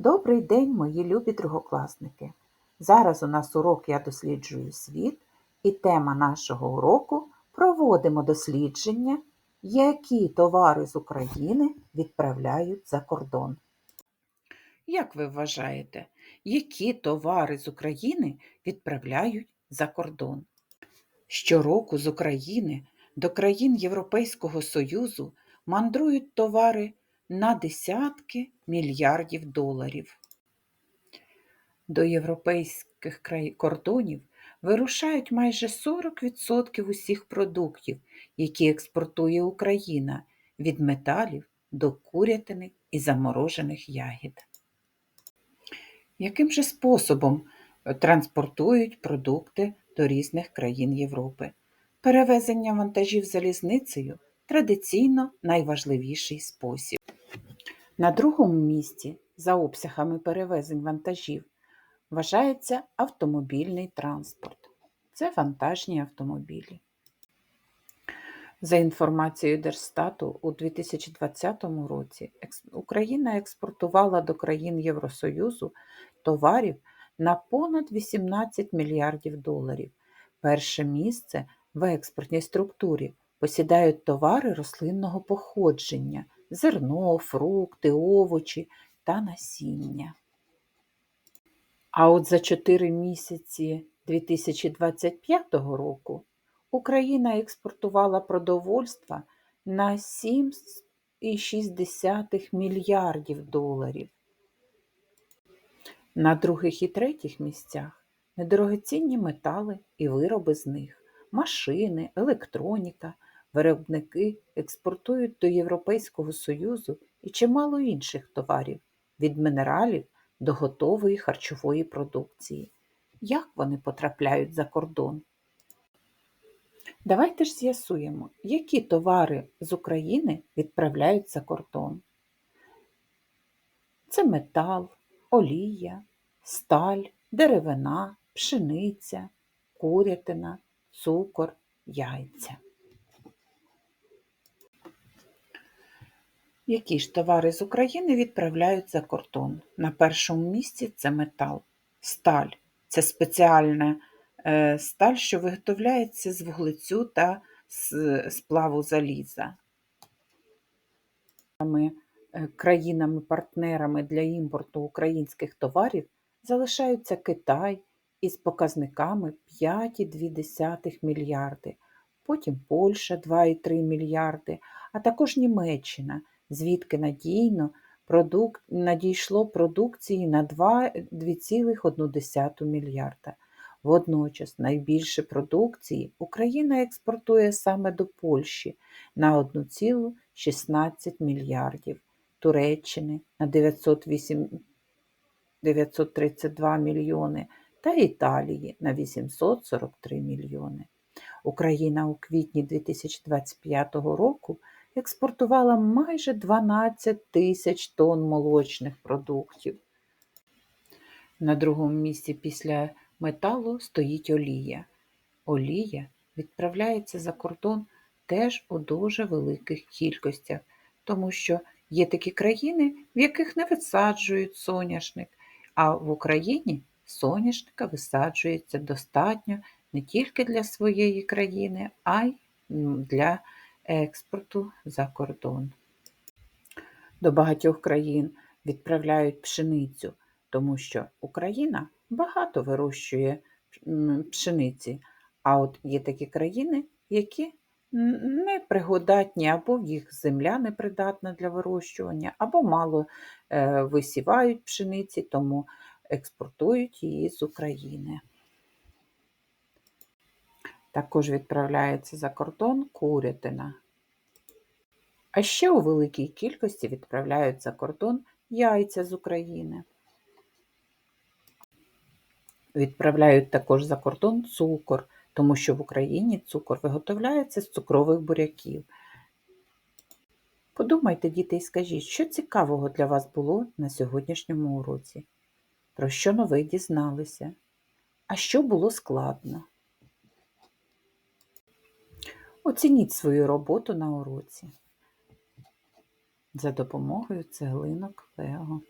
Добрий день, мої любі другокласники! Зараз у нас урок Я досліджую світ, і тема нашого уроку проводимо дослідження, які товари з України відправляють за кордон. Як ви вважаєте, які товари з України відправляють за кордон? Щороку з України до країн Європейського Союзу мандрують товари на десятки мільярдів доларів. До європейських кордонів вирушають майже 40% усіх продуктів, які експортує Україна, від металів до курятини і заморожених ягід. Яким же способом е, транспортують продукти до різних країн Європи? Перевезення вантажів залізницею традиційно найважливіший спосіб. На другому місці за обсягами перевезень вантажів вважається автомобільний транспорт. Це вантажні автомобілі. За інформацією Держстату, у 2020 році Україна експортувала до країн Євросоюзу товарів на понад 18 мільярдів доларів. Перше місце в експортній структурі посідають товари рослинного походження, зерно, фрукти, овочі та насіння. А от за 4 місяці 2025 року Україна експортувала продовольства на 7,6 мільярдів доларів. На других і третіх місцях недорогоцінні метали і вироби з них, машини, електроніка, виробники експортують до Європейського Союзу і чимало інших товарів від мінералів до готової харчової продукції. Як вони потрапляють за кордон? Давайте ж з'ясуємо, які товари з України відправляють за кордон. Це метал, олія, сталь, деревина, пшениця, курятина, цукор, яйця. Які ж товари з України відправляють за кордон? На першому місці це метал, сталь. Це спеціальна е, сталь, що виготовляється з вуглецю та з сплаву заліза. Е, Країнами-партнерами для імпорту українських товарів залишаються Китай із показниками 5,2 мільярди, потім Польща 2,3 мільярди, а також Німеччина, звідки надійно продук... надійшло продукції на 2,1 мільярда. Водночас найбільше продукції Україна експортує саме до Польщі на 1,16 мільярдів, Туреччини на 908 932 мільйони та Італії на 843 мільйони. Україна у квітні 2025 року експортувала майже 12 тисяч тонн молочних продуктів. На другому місці після металу стоїть олія. Олія відправляється за кордон теж у дуже великих кількостях, тому що є такі країни, в яких не висаджують соняшник, а в Україні соняшника висаджується достатньо не тільки для своєї країни, а й для експорту за кордон. До багатьох країн відправляють пшеницю, тому що Україна багато вирощує пшениці, а от є такі країни, які не пригодатні, або їх земля непридатна для вирощування, або мало е, висівають пшениці, тому експортують її з України. Також відправляється за кордон курятина. А ще у великій кількості відправляють за кордон яйця з України. Відправляють також за кордон цукор, тому що в Україні цукор виготовляється з цукрових буряків. Подумайте, діти, і скажіть, що цікавого для вас було на сьогоднішньому уроці? Про що нове дізналися? А що було складно? Оцініть свою роботу на уроці за допомогою цеглинок Лего.